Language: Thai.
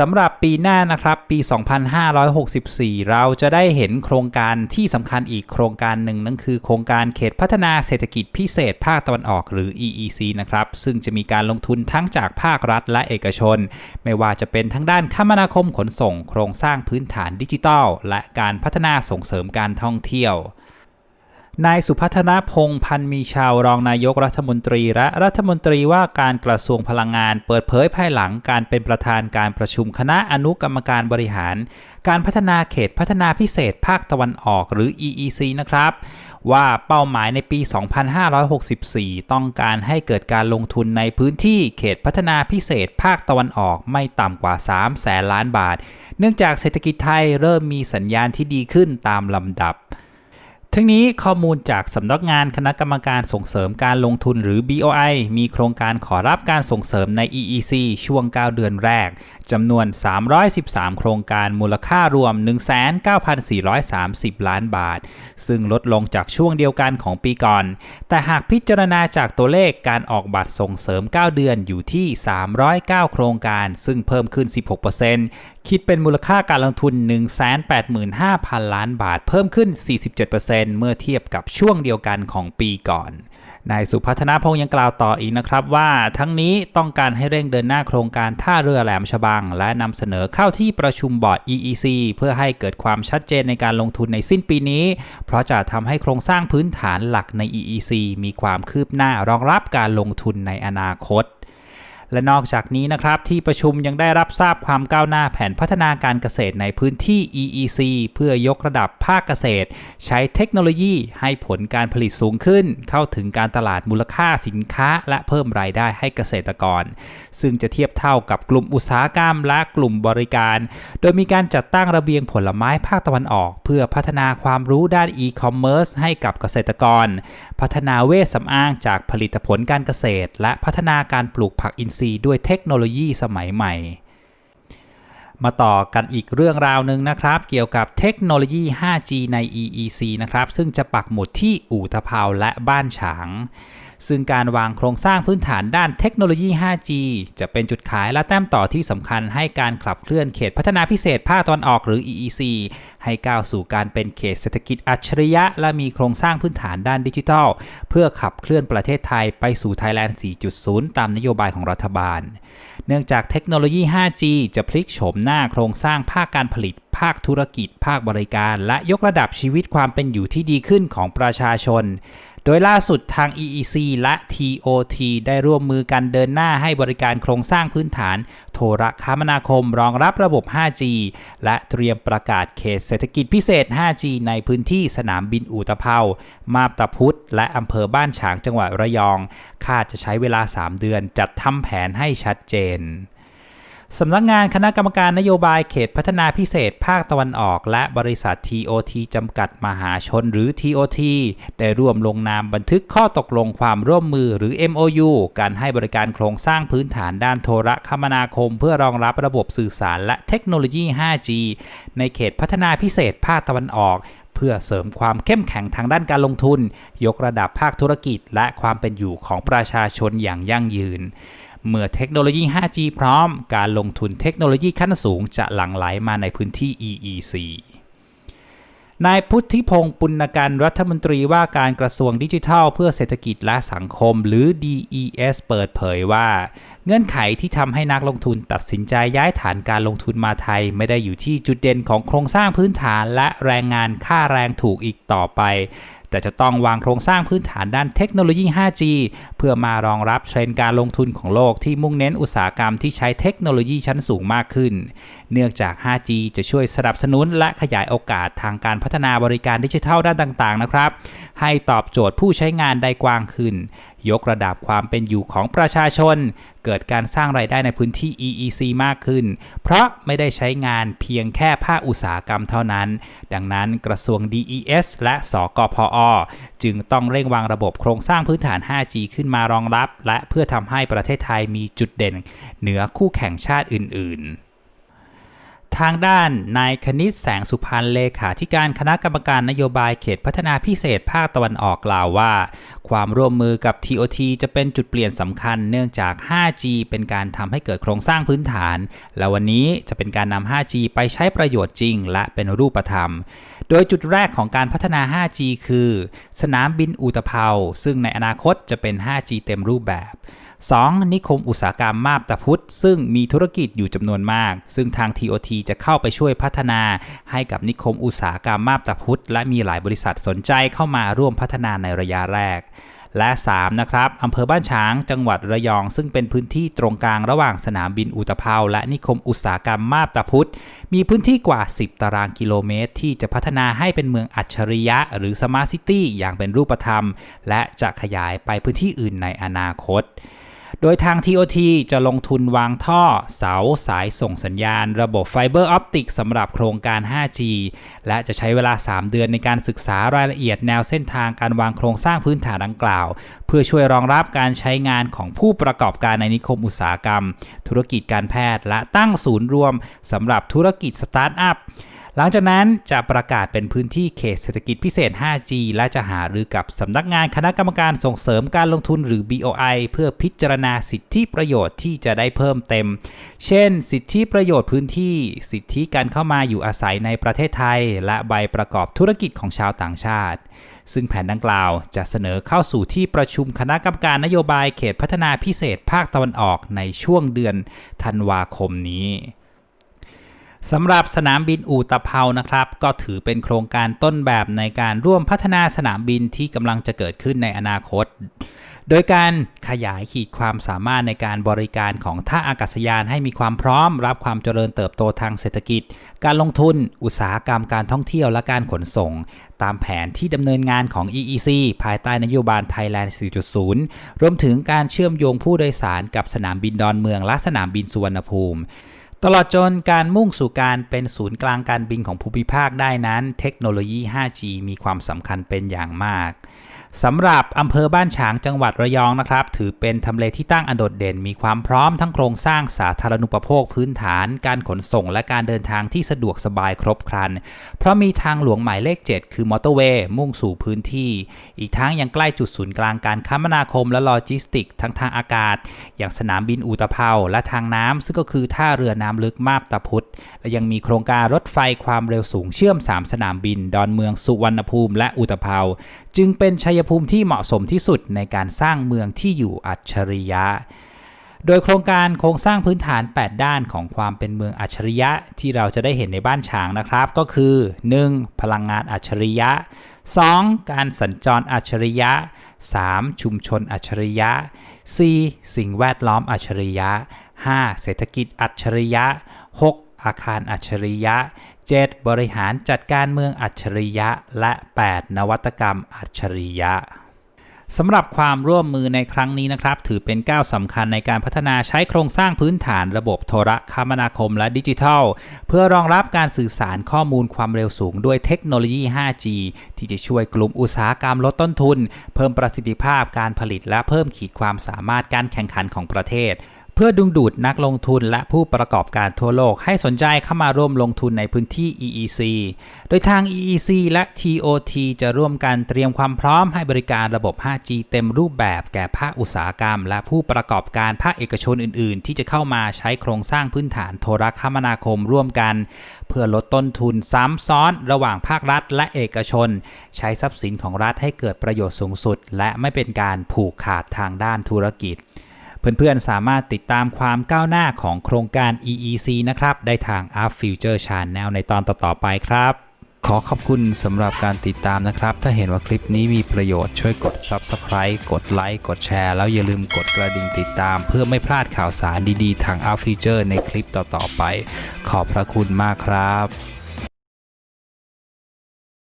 สำหรับปีหน้านะครับ ปี 2564 เราจะได้เห็นโครงการที่สำคัญอีกโครงการหนึ่งนั่นคือโครงการเขตพัฒนาเศรษฐกิจพิเศษภาคตะวันออกหรือ EEC นะครับ ซึ่งจะมีการลงทุนทั้งจากภาครัฐและเอกชน ไม่ว่าจะเป็นทั้งด้านคมนาคมขนส่ง โครงสร้างพื้นฐานดิจิทัล และการพัฒนาส่งเสริมการท่องเที่ยว นายสุพัฒนพงพันธ์มีชาวรองนายกรัฐมนตรีและรัฐมนตรีว่าการกระทรวงพลังงาน เปิดเผยภายหลังการเป็นประธานการประชุมคณะอนุกรรมการบริหาร การพัฒนาเขตพัฒนาพิเศษภาคตะวันออกหรือ EEC นะครับ ว่าเป้าหมายในปี 2564 ต้องการให้เกิดการลงทุนในพื้นที่เขตพัฒนาพิเศษภาคตะวันออกไม่ต่ำกว่า 3 แสนล้านบาท เนื่องจากเศรษฐกิจไทยเริ่มมีสัญญาณที่ดีขึ้นตามลำดับ ทั้งนี้ข้อมูลจากสำนักงานคณะกรรมการส่งเสริมการลงทุนหรือ BOI มีโครงการขอรับการส่งเสริมใน EEC ช่วง 9 เดือนแรกจำนวน 313 โครงการมูลค่ารวม 19,430 ล้านบาท ซึ่งลดลงจากช่วงเดียวกันของปีก่อน แต่หากพิจารณาจากตัวเลขการออกบัตรส่งเสริม 9 เดือนอยู่ที่ 309 โครงการ ซึ่งเพิ่มขึ้น 16% คิดเป็นมูลค่าการลงทุน 185,000 ล้านบาท เพิ่มขึ้น 47%เมื่อเทียบกับช่วงเดียวกันของปีก่อน นายสุพัฒนาพงษ์ยังกล่าวต่ออีกนะครับว่า ทั้งนี้ต้องการให้เร่งเดินหน้าโครงการท่าเรือแหลมฉบัง และนำเสนอเข้าที่ประชุมบอร์ด EEC เพื่อให้เกิดความชัดเจนในการลงทุนในสิ้นปีนี้ เพราะจะทำให้โครงสร้างพื้นฐานหลักใน EEC มีความคืบหน้ารองรับการลงทุนในอนาคต และนอกจากนี้นะครับที่ประชุมยังได้รับทราบความก้าวหน้าแผนพัฒนาการเกษตรในพื้นที่ EEC เพื่อยกระดับภาคเกษตร ใช้เทคโนโลยีให้ผลการผลิตสูงขึ้น เข้าถึงการตลาดมูลค่าสินค้า และเพิ่มรายได้ให้เกษตรกร ซึ่งจะเทียบเท่ากับกลุ่มอุตสาหกรรมและกลุ่มบริการ โดยมีการจัดตั้งระเบียงผลไม้ภาคตะวันออก เพื่อพัฒนาความรู้ด้านอีคอมเมิร์ซให้กับเกษตรกร พัฒนาเวชสำอางจากผลิตผลการเกษตร และพัฒนาการปลูกผักอินรีย์ด้วยเทคโนโลยีสมัยใหม่ มาต่อกันอีกเรื่องราวหนึ่งนะครับ เกี่ยวกับเทคโนโลยี 5G ใน EEC นะครับ ซึ่งจะปักหมุดที่อู่ตะเภาและบ้านฉาง ซึ่งการวางโครงสร้างพื้นฐานด้านเทคโนโลยี 5G จะเป็นจุดขายและแต้มต่อที่สำคัญให้การขับเคลื่อนเขตพัฒนาพิเศษภาคตะวันออกหรือ EEC ให้ก้าวสู่การเป็นเขตเศรษฐกิจอัจฉริยะ และมีโครงสร้างพื้นฐานด้านดิจิทัล เพื่อขับเคลื่อนประเทศไทยไปสู่ Thailand 4.0 ตามนโยบายของรัฐบาล เนื่องจากเทคโนโลยี 5G จะพลิกโฉมหน้าโครงสร้างภาคการผลิตภาคธุรกิจ ภาคบริการ และยกระดับชีวิตความเป็นอยู่ที่ดีขึ้นของประชาชน โดยล่าสุดทาง EEC และ TOT ได้ร่วมมือกันเดินหน้าให้บริการโครงสร้างพื้นฐาน โทรคมนาคมรองรับระบบ 5G และเตรียมประกาศเขตเศรษฐกิจพิเศษ 5G ในพื้นที่สนามบินอู่ตภามาบตาพุธและอำเภอบ้านฉางจังหวัดระยอง คาดจะใช้เวลา 3 เดือนจัดทำแผนให้ชัดเจน สำนักงานคณะกรรมการนโยบายเขตพัฒนาพิเศษภาคตะวันออก และบริษัท TOT จำกัดมหาชนหรือ TOT ได้ร่วมลงนามบันทึกข้อตกลงความร่วมมือหรือ MOU การให้บริการโครงสร้างพื้นฐานด้านโทรคมนาคม เพื่อรองรับระบบสื่อสารและเทคโนโลยี 5G ในเขตพัฒนาพิเศษภาคตะวันออกเพื่อเสริมความเข้มแข็งทางด้านการลงทุน ยกระดับภาคธุรกิจ และความเป็นอยู่ของประชาชนอย่างยั่งยืน เมื่อเทคโนโลยี 5G พร้อม การลงทุนเทคโนโลยีขั้นสูงจะหลั่งไหลมาในพื้นที่ EEC นายพุทธิพงศ์ปุณกันรัฐมนตรีว่าการกระทรวงดิจิทัล เพื่อเศรษฐกิจและสังคมหรือ DES เปิดเผยว่า เงื่อนไขที่ทำให้นักลงทุนตัดสินใจย้ายฐานการลงทุนมาไทย ไม่ได้อยู่ที่จุดเด่นของโครงสร้างพื้นฐานและแรงงานค่าแรงถูกอีกต่อไป แต่จะต้องวางโครงสร้างพื้นฐานด้านเทคโนโลยี 5G เพื่อมารองรับเทรนด์การลงทุนของโลกที่มุ่งเน้นอุตสาหกรรมที่ใช้เทคโนโลยีชั้นสูงมากขึ้น เนื่องจาก 5G จะช่วยสนับสนุนและขยายโอกาสทางการพัฒนาบริการดิจิทัลด้านต่างๆ นะครับ ให้ตอบโจทย์ผู้ใช้งานได้กว้างขึ้น ยกระดับความเป็นอยู่ของประชาชน เกิดการสร้างรายได้ในพื้นที่ EEC มากขึ้น เพราะไม่ได้ใช้งานเพียงแค่ภาคอุตสาหกรรมเท่านั้น ดังนั้นกระทรวง DES และสกพอ จึงต้องเร่งวางระบบโครงสร้างพื้นฐาน 5G ขึ้นมารองรับ และเพื่อทำให้ประเทศไทยมีจุดเด่น เหนือคู่แข่งชาติอื่น ๆ ทางด้านนายคณิตแสงสุพรรณเลขาธิการคณะกรรมการนโยบายเขตพัฒนาพิเศษภาคตะวันออกกล่าวว่า ความร่วมมือกับ TOT จะเป็นจุดเปลี่ยนสำคัญเนื่องจาก 5G เป็นการทำให้เกิดโครงสร้างพื้นฐาน และวันนี้จะเป็นการนำ 5G ไปใช้ประโยชน์จริง และเป็นรูปธรรม โดยจุดแรกของการพัฒนา 5G คือ สนามบินอุตภเปาซึ่งในอนาคตจะเป็น 5G เต็มรูปแบบ 2. นิคมอุตสาหกรรมมาบตาพุธซึ่งมีธุรกิจอยู่จำนวนมาก ซึ่งทาง TOT จะเข้าไปช่วยพัฒนา ให้กับนิคมอุตสาหกรรมมาบตาพุธและมีหลายบริษัทสนใจเข้ามาร่วมพัฒนาในระยะแรกและ 3. นะครับอำเภอบ้านฉาง จังหวัดระยอง ซึ่งเป็นพื้นที่ตรงกลางระหว่างสนามบินอุตภเปาและนิคมอุตสาหกรรมมาบตาพุธมีพื้นที่กว่า 10 ตารางกิโลเมตร ที่จะพัฒนาให้เป็นเมืองอัจฉริยะ หรือสมาร์ทซิตี้อย่างเป็นรูปธรรม และจะขยายไปพื้นที่อื่นในอนาคต โดยทาง TOT จะลงทุนวางท่อเสาสายส่งสัญญาณ ระบบไฟเบอร์ออปติกสำหรับโครงการ 5G และจะใช้เวลา 3 เดือนในการศึกษารายละเอียดแนวเส้นทางการวางโครงสร้างพื้นฐานดังกล่าว เพื่อช่วยรองรับการใช้งานของผู้ประกอบการในนิคมอุตสาหกรรม ธุรกิจการแพทย์และตั้งศูนย์รวมสำหรับธุรกิจสตาร์ทอัพ หลังจากนั้นจะประกาศเป็นพื้นที่เขตเศรษฐกิจพิเศษ 5G และจะหารือกับสำนักงานคณะกรรมการส่งเสริมการลงทุนหรือ BOI เพื่อพิจารณาสิทธิประโยชน์ที่จะได้เพิ่มเต็ม เช่น สิทธิประโยชน์พื้นที่ สิทธิการเข้ามาอยู่อาศัยในประเทศไทย และใบประกอบธุรกิจของชาวต่างชาติ ซึ่งแผนดังกล่าวจะเสนอเข้าสู่ที่ประชุมคณะกรรมการนโยบายเขตพัฒนาพิเศษภาคตะวันออกในช่วงเดือนธันวาคมนี้ สำหรับสนามบินอู่ตะเภานะครับ ก็ถือเป็นโครงการต้นแบบในการร่วมพัฒนาสนามบินที่กำลังจะเกิดขึ้นในอนาคต โดยการขยายขีดความสามารถในการบริการของท่าอากาศยานให้มีความพร้อม รับความเจริญเติบโตทางเศรษฐกิจ การลงทุน อุตสาหกรรมการท่องเที่ยวและการขนส่ง ตามแผนที่ดำเนินงานของ EEC ภายใต้นโยบาย Thailand 4.0 รวมถึงการเชื่อมโยงผู้โดยสารกับสนามบินดอนเมืองและสนามบินสุวรรณภูมิ ตลอดจนการมุ่งสู่การเป็นศูนย์กลางการบินของภูมิภาคได้นั้น เทคโนโลยี 5G มีความสำคัญเป็นอย่างมาก สำหรับอำเภอบ้านฉางจังหวัดระยองนะครับ ถือเป็นทำเลที่ตั้งอันโดดเด่น มีความพร้อมทั้งโครงสร้างสาธารณูปโภคพื้นฐาน การขนส่งและการเดินทางที่สะดวกสบายครบครัน เพราะมีทางหลวงหมายเลข 7 คือมอเตอร์เวย์มุ่งสู่พื้นที่ อีกทั้งยังใกล้จุดศูนย์กลางการคมนาคมและโลจิสติก ทั้งทางอากาศ อย่างสนามบินอูตะเภาและทางน้ำซึ่งก็คือท่าเรือน้ำลึกมาบตาพุธและยังมีโครงการรถไฟความเร็วสูงเชื่อม 3 สนามบิน ดอนเมืองสุวรรณภูมิและอุตภเปาจึงเป็นชัยภูมิที่เหมาะสมที่สุดในการสร้างเมืองที่อยู่อัจฉริยะ โดยโครงการโครงสร้างพื้นฐาน 8 ด้านของความเป็นเมืองอัจฉริยะที่เราจะได้เห็นในบ้านฉางนะครับ ก็คือ 1. พลังงานอัจฉริยะ 2. การสัญจรอัจฉริยะ 3. ชุมชนอัจฉริยะ 4. สิ่งแวดล้อมอัจฉริยะ 5. เศรษฐกิจอัจฉริยะ 6. อาคารอัจฉริยะ 7. บริหารจัดการเมืองอัจฉริยะ และ 8. นวัตกรรมอัจฉริยะสำหรับความร่วมมือในครั้งนี้นะครับ ถือเป็นก้าวสำคัญในการพัฒนาใช้โครงสร้างพื้นฐานระบบโทรคมนาคมและดิจิทัล เพื่อรองรับการสื่อสารข้อมูลความเร็วสูงด้วยเทคโนโลยี 5G ที่จะช่วยกลุ่มอุตสาหกรรมลดต้นทุน เพิ่มประสิทธิภาพการผลิตและเพิ่มขีดความสามารถการแข่งขันของประเทศ เพื่อดึงดูดนักลงทุนและผู้ประกอบการทั่วโลกให้สนใจเข้ามาร่วมลงทุนในพื้นที่ EEC โดยทาง EEC และ TOT จะร่วมกันเตรียมความพร้อมให้บริการระบบ 5G เต็มรูปแบบแก่ภาคอุตสาหกรรม และผู้ประกอบการภาคเอกชนอื่น ๆ ที่จะเข้ามาใช้โครงสร้างพื้นฐานโทรคมนาคมร่วมกัน เพื่อลดต้นทุนซ้ำซ้อนระหว่างภาครัฐและเอกชน ใช้ทรัพย์สินของรัฐให้เกิดประโยชน์สูงสุด และไม่เป็นการผูกขาดทางด้านธุรกิจ เพื่อนๆ สามารถติดตามความก้าวหน้าของโครงการ EEC นะครับ ได้ทาง Up Future Channel ในตอนต่อๆไปครับ ขอขอบคุณสำหรับการติดตามนะครับ ถ้าเห็นว่าคลิปนี้มีประโยชน์ช่วยกด Subscribe กดไลค์กดแชร์แล้วอย่าลืมกดกระดิ่งติดตาม เพื่อไม่พลาดข่าวสารดีๆ ทาง Up Future ในคลิปต่อๆไป ขอบพระคุณมากครับ